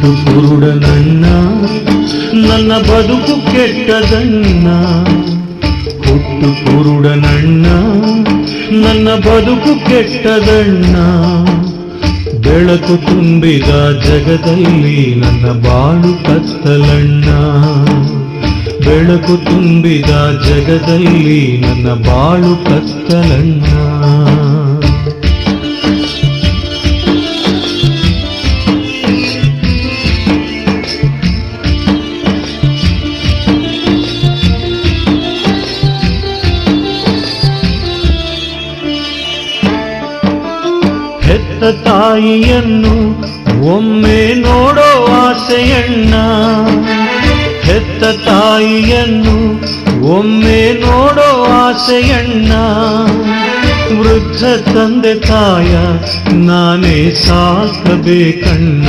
ಹುಟ್ಟು ಕುರುಡನಣ್ಣ ನನ್ನ ಬದುಕು ಕೆಟ್ಟದಣ್ಣ ಹುಟ್ಟು ಕುರುಡನಣ್ಣ ನನ್ನ ಬದುಕು ಕೆಟ್ಟದಣ್ಣ ಬೆಳಕು ತುಂಬಿದ ಜಗದಲ್ಲಿ ನನ್ನ ಬಾಳು ಕತ್ತಲಣ್ಣ. ಬೆಳಕು ತುಂಬಿದ ಜಗದಲ್ಲಿ ನನ್ನ ಬಾಳು ಕತ್ತಲಣ್ಣ. ಹೆತ್ತ ತಾಯಿಯನ್ನು ಒಮ್ಮೆ ನೋಡೋ ಆಸೆಯಣ್ಣ. ಹೆತ್ತ ತಾಯಿಯನ್ನು ಒಮ್ಮೆ ನೋಡೋ ಆಸೆಯಣ್ಣ. ವೃದ್ಧ ತಂದೆ ತಾಯ, ನಾನೇ ಸಾಕಬೇಕಣ್ಣ.